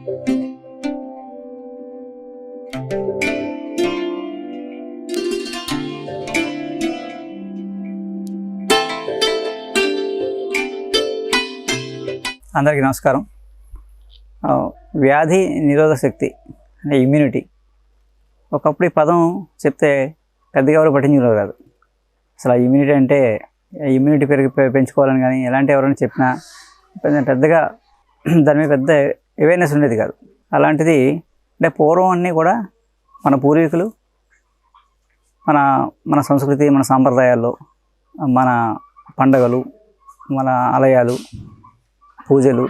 అందరికీ నమస్కారం. వ్యాధి నిరోధక శక్తి అంటే ఇమ్యూనిటీ ఒకప్పుడు ఈ పదం చెప్తే పెద్దగా ఎవరు పట్టించుకోరు కాదు. అసలు ఆ ఇమ్యూనిటీ అంటే ఇమ్యూనిటీ పెరిగి పెంచుకోవాలని కానీ ఎలాంటి ఎవరైనా చెప్పినా పెద్దగా దాని మీద పెద్ద అవేర్నెస్ ఉండేది కాదు. అలాంటిది అంటే పూర్వం అన్నీ కూడా మన పూర్వీకులు మన మన సంస్కృతి మన సాంప్రదాయాల్లో మన పండగలు మన ఆలయాలు పూజలు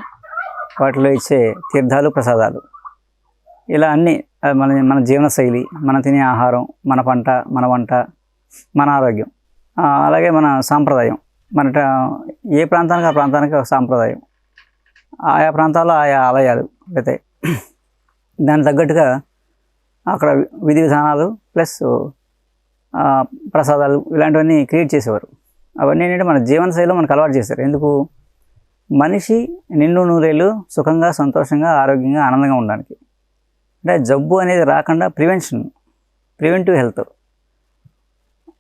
వాటిలో ఇచ్చే తీర్థాలు ప్రసాదాలు. ఇలా అన్నీ మన మన జీవనశైలి మన తినే ఆహారం మన పంట మన వంట మన ఆరోగ్యం అలాగే మన సాంప్రదాయం. మన ట- ఏ ప్రాంతానికి ఆ ప్రాంతానికి ఒక సాంప్రదాయం. ఆయా ప్రాంతాల్లో ఆయా ఆలయాలు అయితే దానికి తగ్గట్టుగా అక్కడ విధి విధానాలు ప్లస్ ప్రసాదాలు ఇలాంటివన్నీ క్రియేట్ చేసేవారు. అవన్నీ ఏంటంటే మన జీవనశైలిలో మనకు అలవాటు చేశారు. ఎందుకు? మనిషి నిండు నూరేళ్ళు సుఖంగా సంతోషంగా ఆరోగ్యంగా ఆనందంగా ఉండడానికి. అంటే జబ్బు అనేది రాకుండా ప్రివెన్షన్ ప్రివెంటివ్ హెల్త్.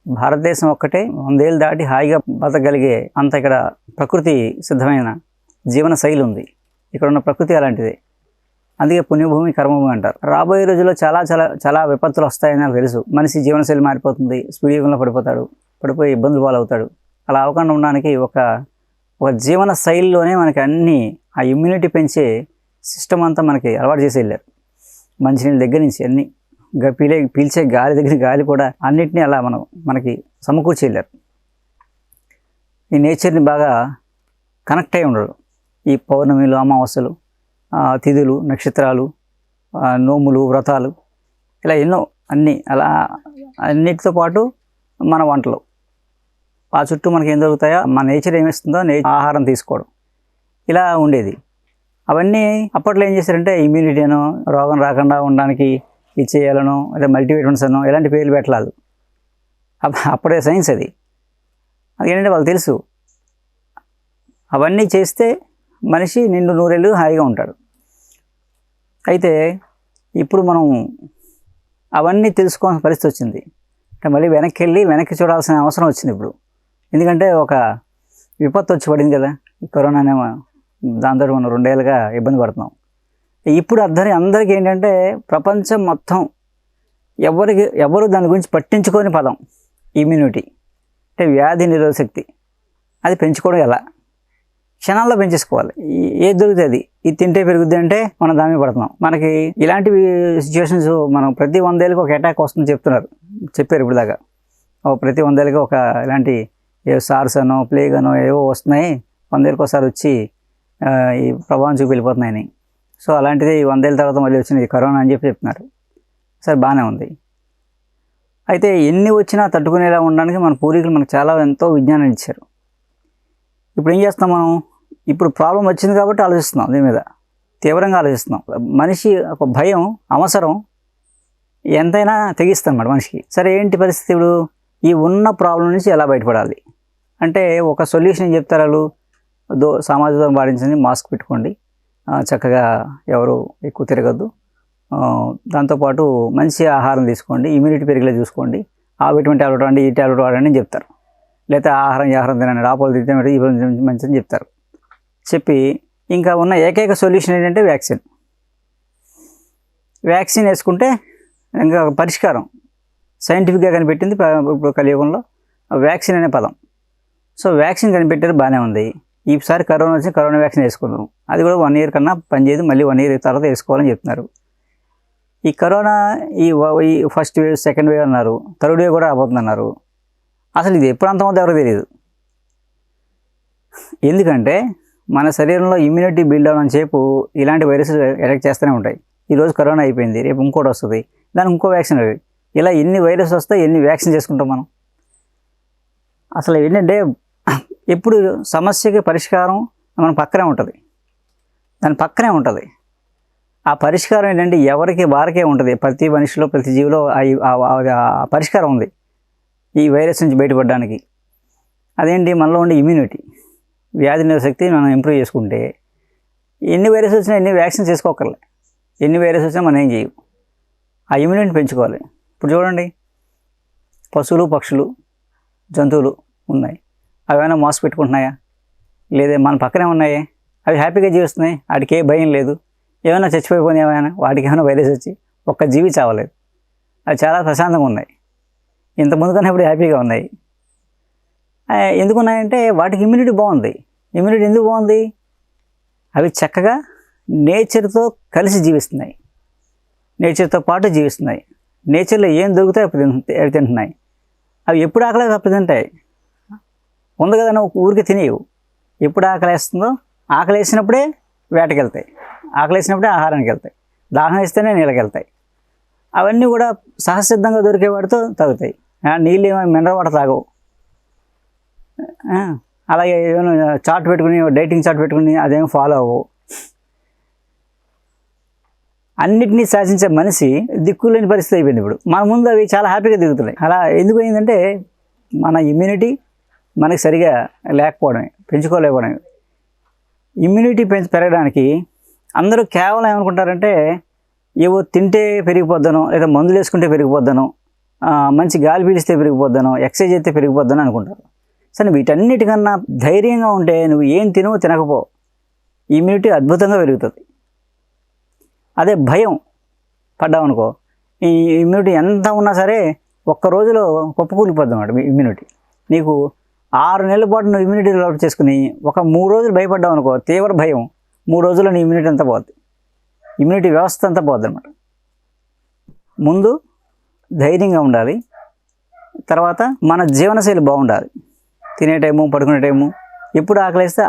భారతదేశం ఒక్కటే వందేళ్ళు దాటి హాయిగా బతకగలిగే అంత ఇక్కడ ప్రకృతి సిద్ధమైన జీవన శైలి ఉంది ఇక్కడ ఉన్న ప్రకృతి అలాంటిదే. అందుకే పుణ్యభూమి కర్మభూమి అంటారు. రాబోయే రోజుల్లో చాలా చాలా చాలా విపత్తులు వస్తాయని నాకు తెలుసు. మనిషి జీవనశైలి మారిపోతుంది స్పీడ్ యుగంలో పడిపోతాడు పడిపోయి ఇబ్బందులు పాలవుతాడు. అలా అవ్వకుండా ఉండడానికి ఒక ఒక జీవన శైలిలోనే మనకి అన్ని ఆ ఇమ్యూనిటీ పెంచే సిస్టమ్ అంతా మనకి అలవాటు చేసి వెళ్ళారు. మంచినీళ్ళ దగ్గర నుంచి అన్ని పీలే పీల్చే గాలి దగ్గర గాలి కూడా అన్నిటినీ అలా మనం మనకి సమకూర్చి వెళ్ళారు. ఈ నేచర్ని బాగా కనెక్ట్ అయి ఉండడు. ఈ పౌర్ణమిలు అమావాస్యలు తిథులు నక్షత్రాలు నోములు వ్రతాలు ఇలా ఎన్నో అన్నీ అలా అన్నిటితో పాటు మన వంటలు. ఆ చుట్టూ మనకి ఏం దొరుకుతాయో మన నేచర్ ఏమిస్తుందో నే ఆహారం తీసుకోవడం. ఇలా ఉండేది. అవన్నీ అప్పట్లో ఏం చేశారంటే ఇమ్యూనిటీను రోగం రాకుండా ఉండడానికి ఇది చేయాలనో లేదా మల్టీవిటమిన్స్ అనో ఇలాంటి పేర్లు పెట్టలేదు. అప్పుడే సైన్స్ అది. అదేంటంటే వాళ్ళు తెలుసు. అవన్నీ చేస్తే మనిషి నిండు నూరేళ్ళు హాయిగా ఉంటాడు. అయితే ఇప్పుడు మనం అవన్నీ తెలుసుకోవాల్సిన పరిస్థితి వచ్చింది. అంటే మళ్ళీ వెనక్కి వెళ్ళి వెనక్కి చూడాల్సిన అవసరం వచ్చింది ఇప్పుడు. ఎందుకంటే ఒక విపత్తు వచ్చి పడింది కదా. ఈ కరోనా అనే దాంతో మనం రెండేళ్ళుగా ఇబ్బంది పడుతున్నాం. ఇప్పుడు అర్థం అందరికీ ఏంటంటే ప్రపంచం మొత్తం ఎవరికి ఎవరు దాని గురించి పట్టించుకోని పదం. ఇమ్యూనిటీ. అంటే వ్యాధి నిరోధశక్తి అది పెంచుకోవడం ఎలా? క్షణాల్లో పెంచేసుకోవాలి. ఏది దొరుకుతుంది ఇది తింటే పెరుగుద్ది అంటే మనం దాని పడుతున్నాం. మనకి ఇలాంటివి సిచ్యువేషన్స్ మనం ప్రతి వందేళ్ళకి ఒక అటాక్ వస్తుంది చెప్తున్నారు. చెప్పారు ఇప్పుడు దాకా ఓ ప్రతి వందేళ్ళకి ఒక ఇలాంటి ఏ సార్స్ అనో ప్లేగ్ అనో ఏవో వస్తున్నాయి. వందేళ్ళకి ఒకసారి వచ్చి ఈ ప్రభావం చూపి సో అలాంటిది ఈ వందేళ్ళ తర్వాత మళ్ళీ వచ్చింది కరోనా అని చెప్పి చెప్తున్నారు. సరే బాగానే ఉంది. అయితే ఎన్ని వచ్చినా తట్టుకునేలా ఉండడానికి మన పూర్వీకులు మనకు చాలా ఎంతో విజ్ఞానం ఇచ్చారు. ఇప్పుడు ఏం చేస్తాం మనం? ఇప్పుడు ప్రాబ్లం వచ్చింది కాబట్టి ఆలోచిస్తున్నాం దీని మీద. తీవ్రంగా ఆలోచిస్తున్నాం. మనిషి ఒక భయం అవసరం ఎంతైనా తెగిస్తాం అన్నమాట మనిషికి. సరే ఏంటి పరిస్థితి ఇప్పుడు? ఈ ఉన్న ప్రాబ్లం నుంచి ఎలా బయటపడాలి? అంటే ఒక సొల్యూషన్ చెప్తారు వాళ్ళు? దో సామాజిక దూరం పాటించండి మాస్క్ పెట్టుకోండి. చక్కగా ఎవరు ఎక్కువ తిరగద్దు. దాంతోపాటు మంచి ఆహారం తీసుకోండి ఇమ్యూనిటీ పెరిగేలా చూసుకోండి. ఆ విటమిన్ ట్యాబ్లెట్ వాడండి ఈ ట్యాబ్లెట్ వాడండి అని చెప్తారు. లేకపోతే ఆహారం ఆహారం తినండి ఆపోలు తింటే ఈ మంచిది మంచిదని చెప్తారు. చెప్పి ఇంకా ఉన్న ఏకైక సొల్యూషన్ ఏంటంటే వ్యాక్సిన్. వ్యాక్సిన్ వేసుకుంటే ఇంకా పరిష్కారం. సైంటిఫిక్గా కనిపెట్టింది ఇప్పుడు కలియుగంలో వ్యాక్సిన్ అనే పదం. సో వ్యాక్సిన్ కనిపెట్టారు బాగానే ఉంది. ఈసారి కరోనా వచ్చి కరోనా వ్యాక్సిన్ వేసుకున్నాం అది కూడా వన్ ఇయర్ కన్నా పనిచేయదు మళ్ళీ వన్ ఇయర్ తర్వాత వేసుకోవాలని చెప్తున్నారు. ఈ కరోనా ఈ వ- ఈ ఫస్ట్ వేవ్ సెకండ్ వేవ్ అన్నారు. థర్డ్ వేవ్ కూడా రాబోతుందన్నారు. అసలు ఇది ఎప్పుడు అంతమంది ఎవరో తెలియదు ఎందుకంటే మన శరీరంలో ఇమ్యూనిటీ బిల్డ్ అవ్వడం సేపు ఇలాంటి వైరస్ అటాక్ చేస్తూనే ఉంటాయి. ఈరోజు కరోనా అయిపోయింది రేపు ఇంకోటి వస్తుంది దానికి ఇంకో వ్యాక్సిన్ అవి. ఇలా ఎన్ని వైరస్ వస్తాయి ఎన్ని వ్యాక్సిన్ చేసుకుంటాం మనం? అసలు ఏంటంటే ఎప్పుడు సమస్యకి పరిష్కారం మన పక్కనే ఉంటుంది. దాని పక్కనే ఉంటుంది. ఆ పరిష్కారం ఏంటంటే ఎవరికి వారికే ఉంటుంది. ప్రతి మనిషిలో ప్రతి జీవిలో పరిష్కారం ఉంది. ఈ వైరస్ నుంచి బయటపడడానికి. అదేంటి? మనలో ఉండే ఇమ్యూనిటీ వ్యాధి నిరోధశక్తి మనం ఇంప్రూవ్ చేసుకుంటే ఎన్ని వైరస్ వచ్చినా ఎన్ని వ్యాక్సిన్ చేసుకోకర్లే ఎన్ని వైరస్ వచ్చినా మనం ఏం చేయవు ఆ ఇమ్యూనిటీ పెంచుకోవాలి. ఇప్పుడు చూడండి. పశువులు పక్షులు జంతువులు ఉన్నాయి. అవి ఏమైనా మోస పెట్టుకుంటున్నాయా? లేదా మన పక్కనే ఉన్నాయే? అవి హ్యాపీగా జీవిస్తున్నాయి. వాటికి ఏ భయం లేదు. ఏమైనా చచ్చిపోయిపోయినా ఏమైనా? వాటికి ఏమైనా వైరస్ వచ్చి ఒక్క జీవి చావలేదు. అవి చాలా ప్రశాంతంగా ఉన్నాయి. ఇంత కన్నా ఇప్పుడు హ్యాపీగా ఉన్నాయి. ఎందుకున్నాయంటే ఎందుకు ఉన్నాయంటే వాటికి ఇమ్యూనిటీ బాగుంది. ఇమ్యూనిటీ ఎందుకు బాగుంది? అవి చక్కగా నేచర్తో కలిసి జీవిస్తున్నాయి. నేచర్తో పాటు జీవిస్తున్నాయి. నేచర్లో ఏం దొరుకుతాయి అవి అవి తింటున్నాయి. అవి ఎప్పుడు ఆకలి అప్పుడు తింటాయి. ఉంది కదా ఊరికి తినేవు ఎప్పుడు ఆకలి వేస్తుందో ఆకలి వేసినప్పుడే వేటకెళ్తాయి. ఆకలి వేసినప్పుడే ఆహారానికి వెళ్తాయి. దాహం వేస్తేనే నీళ్ళకెళ్తాయి అవన్నీ కూడా సహసిద్ధంగా దొరికే వాటితో తాగుతాయి. నీళ్ళు ఏమైనా మినరల్ వాటర్ తాగవు. అలాగే ఏమైనా చార్ట్ పెట్టుకుని డైటింగ్ చార్ట్ పెట్టుకుని అదేం ఫాలో అవ్వవు అన్నిటినీ శాసించే మనిషి దిక్కులేని పరిస్థితి అయిపోయింది ఇప్పుడు. మన ముందు అవి చాలా హ్యాపీగా దిగుతున్నాయి. అలా ఎందుకు అయిందంటే మన ఇమ్యూనిటీ మనకి సరిగా లేకపోవడమే పెంచుకోలేకపోవడమే. ఇమ్యూనిటీ పెంచి పెరగడానికి అందరూ కేవలం ఏమనుకుంటారంటే ఏవో తింటే పెరిగిపోద్దను లేదా మందులు వేసుకుంటే పెరిగిపోద్దను మంచి గాలి పీలిస్తే పెరిగిపోద్దను ఎక్సర్సైజ్ అయితే పెరిగిపోద్దను అనుకుంటారు. సరే వీటన్నిటికన్నా ధైర్యంగా ఉంటే నువ్వు ఏం తినవు తినకపో. ఇమ్యూనిటీ అద్భుతంగా పెరుగుతుంది. అదే భయం పడ్డామనుకో ఈ ఇమ్యూనిటీ ఎంత ఉన్నా సరే ఒక్క రోజులో కుప్పకూలిపోద్ది అన్నమాట మీ ఇమ్యూనిటీ. నీకు ఆరు నెలల పాటు నువ్వు ఇమ్యూనిటీ డెవలప్ చేసుకుని ఒక మూడు రోజులు భయపడ్డావు అనుకో తీవ్ర భయం. మూడు రోజుల్లో నీ ఇమ్యూనిటీ అంతా పోద్ది. ఇమ్యూనిటీ వ్యవస్థ అంతా పోద్ది అనమాట ముందు ధైర్యంగా ఉండాలి. తర్వాత మన జీవనశైలి బాగుండాలి. తినే టైము పడుకునే టైము ఎప్పుడు ఆకలిస్తే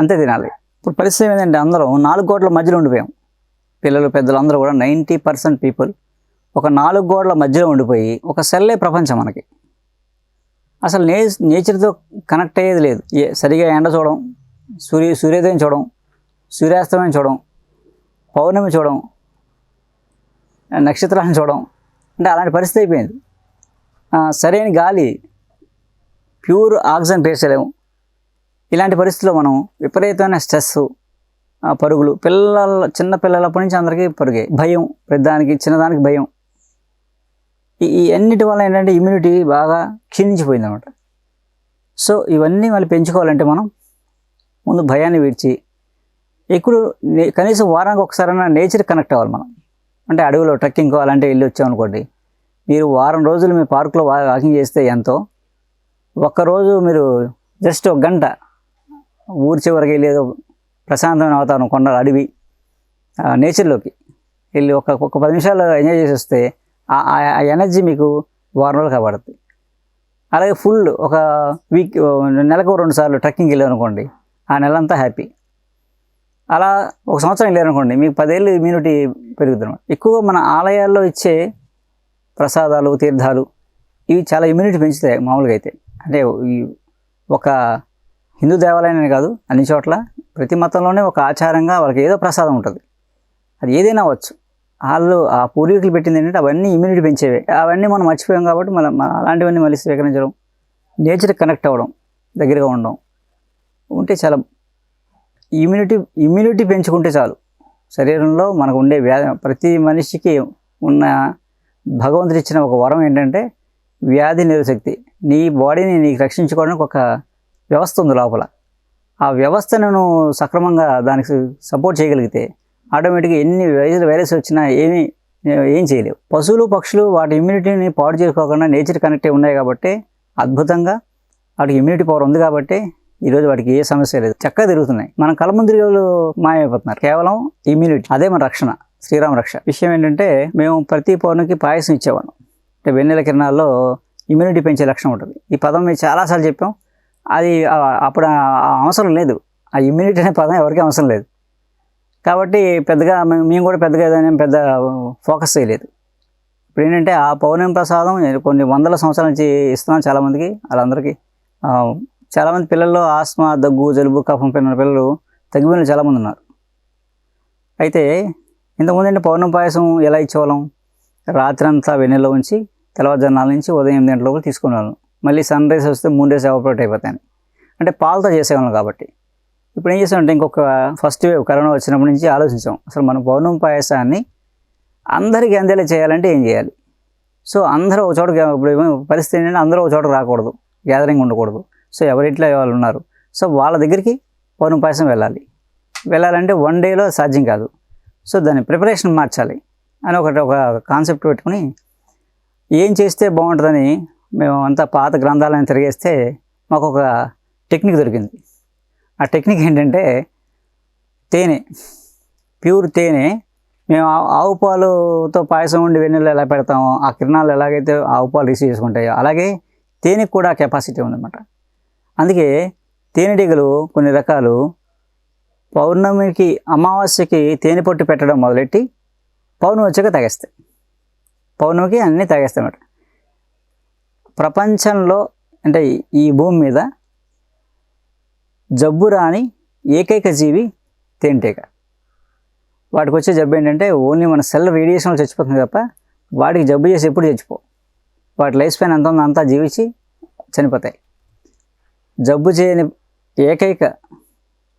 అంతే తినాలి. ఇప్పుడు పరిస్థితి ఏంటంటే అందరం నాలుగు గోడల మధ్యలో ఉండిపోయాం. పిల్లలు పెద్దలు అందరూ కూడా నైంటీ పర్సెంట్ పీపుల్ ఒక నాలుగు గోడల మధ్యలో ఉండిపోయి ఒక సెల్లే ప్రపంచం మనకి. అసలు నే నేచర్తో కనెక్ట్ అయ్యేది లేదు. ఏ సరిగా ఎండ చూడడం సూర్య సూర్యోదయం చూడడం సూర్యాస్తమయం చూడడం పౌర్ణమి చూడడం నక్షత్రాలను చూడడం అంటే అలాంటి పరిస్థితి అయిపోయింది. సరైన గాలి ప్యూర్ ఆక్సిజన్ పీల్చలేము ఇలాంటి పరిస్థితుల్లో మనం విపరీతమైన స్ట్రెస్ ఆ, పరుగులు పిల్లల చిన్న పిల్లలప్పటి నుంచి అందరికీ పరుగే భయం పెద్దదానికి చిన్నదానికి భయం. ఈ అన్నిటి వల్ల ఏంటంటే ఇమ్యూనిటీ బాగా క్షీణించిపోయింది అనమాట సో ఇవన్నీ మళ్ళీ పెంచుకోవాలంటే మనం ముందు భయాన్ని విడిచి ఎక్కువ కనీసం వారానికి ఒకసారైనా నేచర్ కనెక్ట్ అవ్వాలి మనం. అంటే అడవిలో ట్రెక్కింగ్ అలాంటివి వెళ్ళి వచ్చామనుకోండి మీరు వారం రోజులు మీ పార్కులో వాకింగ్ చేస్తే ఎంతో ఒక్కరోజు మీరు జస్ట్ ఒక గంట ఊరి చివరికి వెళ్ళి ఏదో ప్రశాంతమైన వాతావరణం కొండలు అడవి నేచర్లోకి వెళ్ళి ఒక ఒక పది నిమిషాలు ఎంజాయ్ చేసి వస్తే ఆ ఆ- ఎనర్జీ మీకు వారం రోజులు కాబడుతుంది అలాగే ఫుల్ ఒక వీక్ నెలకు రెండు సార్లు ట్రెక్కింగ్ వెళ్ళారనుకోండి ఆ నెలంతా హ్యాపీ అలా ఒక సంవత్సరం వెళ్ళారనుకోండి మీకు పదేళ్ళు ఇమ్యూనిటీ పెరుగుతుంది ఎక్కువగా ఎక్కువ మన ఆలయాల్లో ఇచ్చే ప్రసాదాలు తీర్థాలు ఇవి చాలా ఇమ్యూనిటీ పెంచుతాయి మామూలుగా అయితే. అంటే ఈ ఒక హిందూ దేవాలయమే కాదు అన్ని చోట్ల ప్రతి మతంలోనే ఒక ఆచారంగా వాళ్ళకి ఏదో ప్రసాదం ఉంటుంది. అది ఏదైనా అవ్వచ్చు. వాళ్ళు ఆ పూర్వీకులు పెట్టింది ఏంటంటే అవన్నీ ఇమ్యూనిటీ పెంచేవి. అవన్నీ మనం మర్చిపోయాం కాబట్టి మనం అలాంటివన్నీ మళ్ళీ స్వీకరించడం నేచర్ కనెక్ట్ అవ్వడం దగ్గరగా ఉండడం ఉంటే చాలా ఇమ్యూనిటీ ఇమ్యూనిటీ పెంచుకుంటే చాలు. శరీరంలో మనకు ఉండే వ్యాధి ప్రతి మనిషికి ఉన్న భగవంతుడు ఇచ్చిన ఒక వరం ఏంటంటే వ్యాధి నిరోధశక్తి నీ బాడీని నీకు రక్షించుకోవడానికి ఒక వ్యవస్థ ఉంది లోపల. ఆ వ్యవస్థను నువ్వు సక్రమంగా దానికి సపోర్ట్ చేయగలిగితే ఆటోమేటిక్గా ఎన్ని వైరస్ వైరస్ వచ్చినా ఏమీ ఏం చేయలేవు. పశువులు పక్షులు వాటి ఇమ్యూనిటీని పాడు చేసుకోకుండా నేచర్ కనెక్ట్ ఉన్నాయి కాబట్టి అద్భుతంగా వాటికి ఇమ్యూనిటీ పవర్ ఉంది కాబట్టి ఈరోజు వాటికి ఏ సమస్య లేదు. చక్కగా తిరుగుతున్నాయి. మన కళ్ళ మాయమైపోతున్నారు. కేవలం ఇమ్యూనిటీ అదే మన రక్షణ శ్రీరామ రక్ష. విషయం ఏంటంటే మేము ప్రతి పౌర్ణమికి పాయసం ఇచ్చేవాళ్ళం. అంటే వెన్నెల కిరణాల్లో ఇమ్యూనిటీ పెంచే లక్షణం ఉంటుంది. ఈ పదం మేము చాలాసార్లు చెప్పాం. అది అప్పుడు అవసరం లేదు. ఆ ఇమ్యూనిటీ అనే పదం ఎవరికీ అవసరం లేదు. కాబట్టి పెద్దగా మేము మేము కూడా పెద్దగా ఏదైనా పెద్ద ఫోకస్ చేయలేదు. ఇప్పుడు ఏంటంటే ఆ పౌర్ణమి ప్రసాదం కొన్ని వందల సంవత్సరాల నుంచి ఇస్తున్నాం చాలామందికి వాళ్ళందరికీ. చాలామంది పిల్లల్లో ఆస్మా దగ్గు జలుబు కఫం పిల్లల పిల్లలు తగ్గిపోయిన చాలామంది ఉన్నారు. అయితే ఇంతకుముందు అంటే పౌర్ణమి పాయసం ఎలా ఇచ్చేవాళ్ళం? రాత్రి అంతా వెన్నెల్లో ఉంచి తెల్లవారుజామున నుంచి ఉదయం ఎనిమిది గంటల లోపల తీసుకునేవాళ్ళం. మళ్ళీ సన్ రైజ్ వస్తే మూడు డేస్ ఎవాపరేట్ అయిపోతాయని. అంటే పాలతో చేసేవాళ్ళం కాబట్టి. ఇప్పుడు ఏం చేసామంటే ఇంకొక ఫస్ట్ వేవ్ కరోనా వచ్చినప్పటి నుంచి ఆలోచించాం. అసలు మన పౌర్ణమి పాయసాన్ని అందరికీ అందేలా చేయాలంటే ఏం చేయాలి? సో అందరూ ఒక చోట ఇప్పుడు పరిస్థితి ఏంటంటే అందరూ ఒక చోట రాకూడదు. గ్యాదరింగ్ ఉండకూడదు. సో ఎవరింట్లో వాళ్ళు ఉన్నారు. సో వాళ్ళ దగ్గరికి పౌర్ణమి పాయసం వెళ్ళాలి. వెళ్ళాలంటే వన్ డేలో సాధ్యం కాదు. సో దాని ప్రిపరేషన్ మార్చాలి. అని ఒకటి ఒక కాన్సెప్ట్ పెట్టుకుని ఏం చేస్తే బాగుంటుందని మేము అంతా పాత గ్రంథాలను తిరిగేస్తే మాకు ఒక టెక్నిక్ దొరికింది. ఆ టెక్నిక్ ఏంటంటే తేనె ప్యూర్ తేనె. మేము ఆవు పాలుతో పాయసం ఉండి వెన్నెలు ఎలా పెడతామో ఆ కిరణాలు ఎలాగైతే ఆవు పాలు రిసీవ్ చేసుకుంటాయో అలాగే తేనెకి కూడా కెపాసిటీ ఉందన్నమాట. అందుకే తేనెటీగలు కొన్ని రకాలు పౌర్ణమికి అమావాస్యకి తేనె పొట్టు పెట్టడం మొదలెట్టి పౌర్ణమి వచ్చాక తాగేస్తాయి. పౌర్ణమికి అన్నీ తాగేస్తాయి అన్నమాట ప్రపంచంలో అంటే ఈ- భూమి మీద జబ్బు రాని ఏకైక జీవి తేనెటీగ. వాటికి వచ్చే జబ్బు ఏంటంటే ఓన్లీ మన సెల్ రేడియేషన్లో చచ్చిపోతుంది తప్ప వాటికి జబ్బు చేసి ఎప్పుడు చచ్చిపో. వాటి లైఫ్ స్పాన్ ఎంత ఉందో అంతా జీవించి చనిపోతాయి. జబ్బు చేయని ఏకైక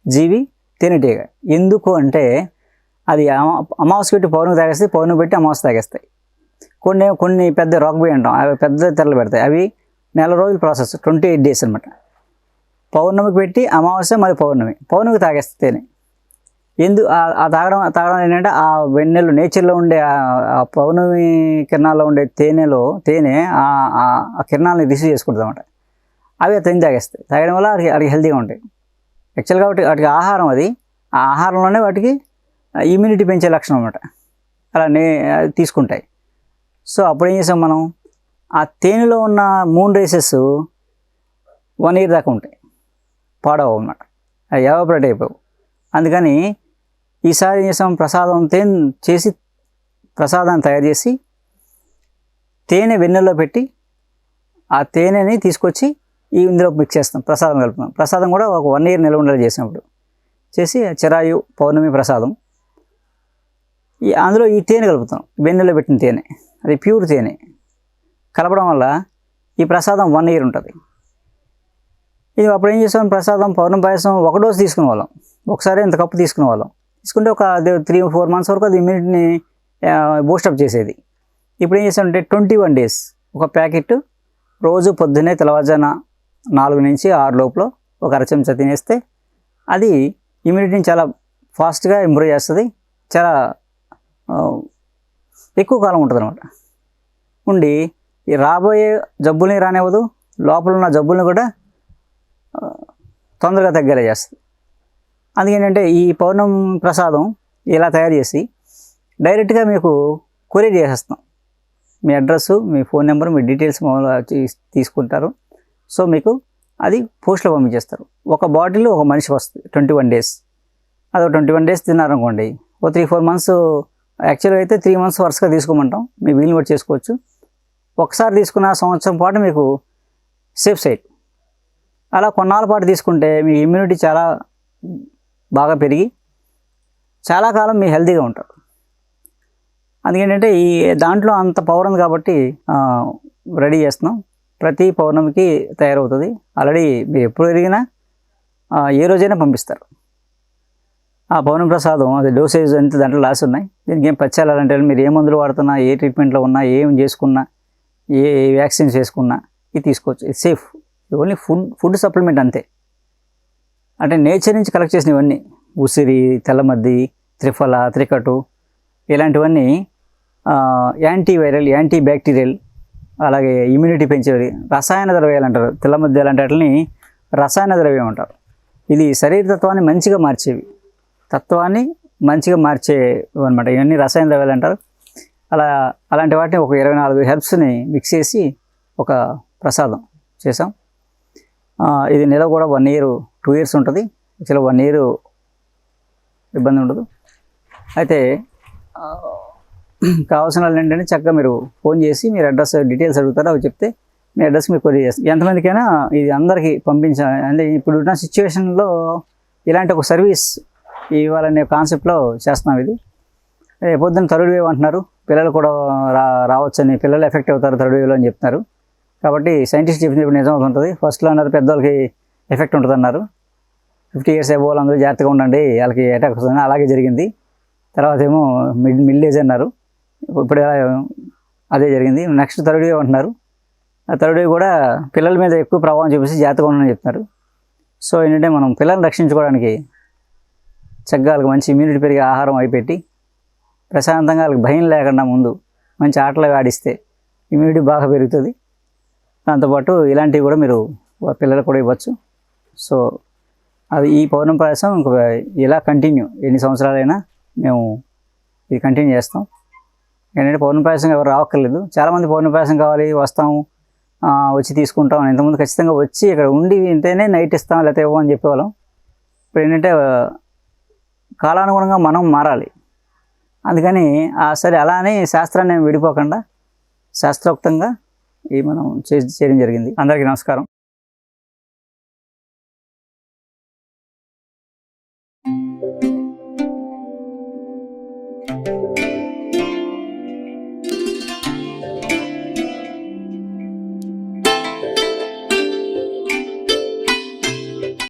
జీవి తేనెటీగ. ఎందుకు అంటే అది అమా- అమావాస్య పెట్టి పౌర్ణమి తాగేస్తే పౌర్ణమి పెట్టి అమావాస్య తాగేస్తాయి. కొన్ని కొన్ని పెద్ద రాక్ బీ అంటాం అవి పెద్ద తెరలు పెడతాయి. అవి నెల రోజుల ప్రాసెస్ ట్వంటీ ఎయిట్ డేస్ అనమాట పౌర్ణమికి పెట్టి అమావాస్య మరి పౌర్ణమి. పౌర్ణమికి తాగేస్తే తేనె. ఎందు ఆ- తాగడం తాగడం ఏంటంటే ఆ వెన్నెలు నేచర్లో ఉండే ఆ- పౌర్ణమి కిరణాల్లో ఉండే తేనెలో తేనె ఆ- కిరణాలని రిసీవ్ చేసుకుంటుంది అనమాట అవి ఆ తేనె తాగేస్తాయి. తాగడం వల్ల వాటికి వాటికి హెల్తీగా ఉంటాయి. యాక్చువల్గా వాటి వాటికి ఆహారం అది. ఆ ఆహారంలోనే వాటికి ఇమ్యూనిటీ పెంచే లక్షణం అనమాట అలా నే తీసుకుంటాయి. సో అప్పుడు ఏం చేసాం మనం? ఆ తేనెలో ఉన్న మూన్ రేసెస్ వన్ ఇయర్ దాకా ఉంటాయి. పాడవు అన్నమాట. అవి ఎవాపరేట్ అయిపోవు. అందుకని ఈసారి ఏం చేసాం? ప్రసాదం తేనె చేసి ప్రసాదాన్ని తయారు చేసి తేనె వెన్నెల్లో పెట్టి ఆ తేనెని తీసుకొచ్చి ఈ ఇందులో మిక్స్ చేస్తాం ప్రసాదం కలుపుతాం. ప్రసాదం కూడా ఒక వన్ ఇయర్ నిల్వ ఉండేలా చేసినప్పుడు. చేసి చిరాయు పౌర్ణమి ప్రసాదం. ఈ అందులో ఈ తేనె కలుపుతాం. వెన్నెల్లో పెట్టిన తేనె. అది ప్యూర్ తేనె. కలపడం వల్ల ఈ ప్రసాదం వన్ ఇయర్ ఉంటుంది. ఇది అప్పుడు ఏం చేసాం ప్రసాదం పౌర్ణం పాయసం ఒక డోసు తీసుకునే వాళ్ళం. ఒకసారి ఇంత కప్పు తీసుకునే వాళ్ళం. తీసుకుంటే ఒక త్రీ ఫోర్ మంత్స్ వరకు అది ఇమ్యూనిటీని బూస్టప్ చేసేది. ఇప్పుడు ఏం చేసామంటే ట్వంటీ వన్ డేస్ ఒక ప్యాకెట్ రోజు పొద్దున్నే తెల్లవారుజాన నాలుగు నుంచి ఆరు లోపల ఒక అరచెంచా తినేస్తే అది ఇమ్యూనిటీని చాలా ఫాస్ట్గా ఇంప్రూవ్ చేస్తుంది. చాలా ఎక్కువ కాలం ఉంటుంది అనమాట ఉండి ఈ రాబోయే జబ్బుల్ని రానివ్వదు లోపల ఉన్న జబ్బుల్ని కూడా తొందరగా తగ్గేలా చేస్తుంది. అందుకేంటంటే ఈ పౌర్ణం ప్రసాదం ఇలా తయారు చేసి డైరెక్ట్గా మీకు కొరియర్ చేసేస్తాం. మీ అడ్రస్ మీ ఫోన్ నెంబర్ మీ డీటెయిల్స్ మామూలుగా తీసుకుంటారు. సో మీకు అది పోస్ట్లో పంపించేస్తారు. ఒక బాటిల్ ఒక మనిషికి వస్తుంది ట్వంటీ వన్ డేస్. అదో ట్వంటీ వన్ డేస్ తిన్నారనుకోండి ఓ త్రీ ఫోర్ మంత్స్ యాక్చువల్గా అయితే త్రీ మంత్స్ వరుసగా తీసుకోమంటాం. మీ వీలు బట్టి చేసుకోవచ్చు. ఒకసారి తీసుకున్న సంవత్సరం పాటు మీకు సేఫ్ సైడ్ అలా కొన్నాళ్ళ పాటు తీసుకుంటే మీ ఇమ్యూనిటీ చాలా బాగా పెరిగి చాలా కాలం మీ హెల్తీగా ఉంటారు. అందుకేంటంటే ఈ దాంట్లో అంత పవర్ ఉంది కాబట్టి రెడీ చేస్తున్నాం. ప్రతి పౌర్ణమికి తయారవుతుంది. ఆల్రెడీ మీరు ఎప్పుడు ఎరిగినా ఏ రోజైనా పంపిస్తారు. ఆ భవన ప్రసాదం అది డోసేజ్ ఎంత దాంట్లో లాస్ ఉన్నాయి. దీనికి ఏం పచ్చాలంటే మీరు ఏ మందులు వాడుతున్నా ఏ ట్రీట్మెంట్లో ఉన్నా ఏం చేసుకున్నా ఏ వ్యాక్సిన్స్ చేసుకున్నా ఇది తీసుకోవచ్చు. ఇది safe only food food supplement అంతే. అంటే నేచర్ నుంచి కలెక్ట్ చేసిన ఇవన్నీ ఉసిరి తెల్లమద్ది త్రిఫల త్రికటు ఇలాంటివన్నీ యాంటీవైరల్ యాంటీ బ్యాక్టీరియల్ అలాగే ఇమ్యూనిటీ పెంచేవి. రసాయన ద్రవ్యాలు అంటారు. తెల్లమద్ది అలాంటి వాటిని రసాయన ద్రవ్యం అంటారు. ఇది శరీర తత్వాన్ని మంచిగా మార్చేవి. తత్వాన్ని మంచిగా మార్చే అనమాట ఇవన్నీ రసాయన ద్రవ్యాలు అంటారు. అలా అలాంటి వాటిని ఒక ఇరవై నాలుగు హెర్బ్స్ని మిక్స్ చేసి ఒక ప్రసాదం చేసాం ఇది నెల కూడా వన్ ఇయర్ టూ ఇయర్స్ ఉంటుంది. యాక్చువల్గా వన్ ఇయర్ ఇబ్బంది ఉండదు. అయితే కావాల్సిన వాళ్ళు ఏంటంటే చక్కగా మీరు ఫోన్ చేసి మీరు అడ్రస్ డీటెయిల్స్ అడుగుతారో. అవి చెప్తే మీ అడ్రస్ మీకు కొరియర్ చేస్తాం ఎంతమందికైనా ఇది అందరికీ పంపించాలి అంటే ఇప్పుడు ఉన్న సిచ్యువేషన్లో ఇలాంటి ఒక సర్వీస్ ఇవ్వాలనే కాన్సెప్ట్లో చేస్తున్నాం ఇది. పొద్దున్న థర్డ్ వేవ్ అంటున్నారు. పిల్లలు కూడా రా రావచ్చని పిల్లలు ఎఫెక్ట్ అవుతారు థర్డ్ వేవ్లో అని చెప్తున్నారు. కాబట్టి సైంటిస్ట్ చెప్పిన ఇప్పుడు నిజం ఉంటుంది. ఫస్ట్లో అన్నారు పెద్దవాళ్ళకి ఎఫెక్ట్ ఉంటుంది అన్నారు ఫిఫ్టీ ఇయర్స్ అబో వాళ్ళు అందరూ జాగ్రత్తగా ఉండండి వాళ్ళకి అటాక్ వస్తుంది అలాగే జరిగింది. తర్వాత ఏమో మిడ్ మిడ్ ఏజ్ అన్నారు. ఇప్పుడు అదే జరిగింది. నెక్స్ట్ థర్డ్ వేవ్ అంటున్నారు. ఆ థర్డ్ వేవ్ కూడా పిల్లల మీద ఎక్కువ ప్రభావం చూపిస్తే జాగ్రత్తగా ఉండని చెప్తున్నారు. సో ఏంటంటే మనం పిల్లల్ని రక్షించుకోవడానికి చక్కగా వాళ్ళకి మంచి ఇమ్యూనిటీ పెరిగే ఆహారం అయిపెట్టి ప్రశాంతంగా వాళ్ళకి భయం లేకుండా ముందు మంచి ఆటలు ఆడిస్తే ఇమ్యూనిటీ బాగా పెరుగుతుంది. దాంతోపాటు ఇలాంటివి కూడా మీరు పిల్లలకు కూడా ఇవ్వచ్చు. సో అది ఈ పౌర్ణం ప్రయాసం ఇలా కంటిన్యూ ఎన్ని సంవత్సరాలైనా మేము ఇది కంటిన్యూ చేస్తాం. ఏంటంటే పౌర్ణ ప్రయాసం ఎవరు రావక్కర్లేదు. చాలామంది పౌర్ణ ప్రయాసం కావాలి వస్తాము వచ్చి తీసుకుంటాం ఇంతకుముందు ఖచ్చితంగా వచ్చి ఇక్కడ ఉండి వింటేనే నైట్ ఇస్తాం లేకపోతే ఇవ్వమని చెప్పేవాళ్ళం. ఇప్పుడు ఏంటంటే కాలానుగుణంగా మనం మారాలి. అందుకని ఆ సరే అలా అని శాస్త్రాన్ని విడిపోకుండా శాస్త్రోక్తంగా ఈ మనం చేయడం జరిగింది. అందరికీ నమస్కారం.